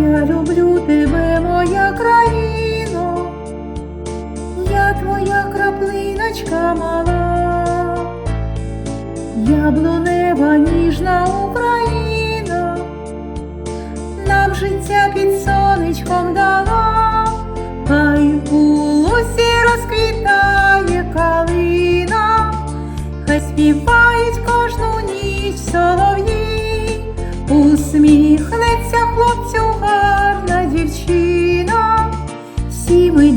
Я люблю тебе, моя країно, я твоя краплиночка мала, яблунева ніжна Україна, нам життя під сонечком дала, хай у лусі розквітає калина, хай співають кожну ніч солов'ї,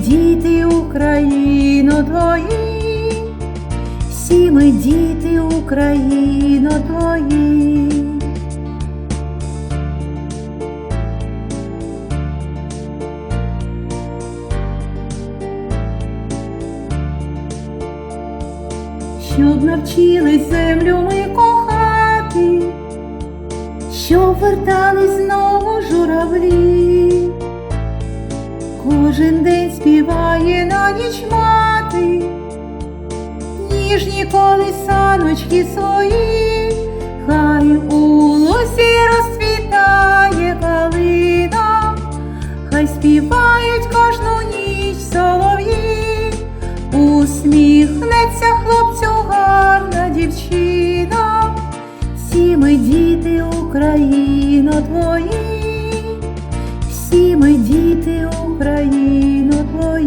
діти Україно твої, всі ми діти Україно твої. Щоб навчились землю ми кохати, щоб вертались знову журавлі, кожен день співає на ніч мати, ніжні колисаночки свої, хай у лосі розцвітає калина, хай співають кожну ніч солов'ї, усміхнеться хлопцю гарна дівчина, всі ми діти Україно твої, всі ми діти Україну твою.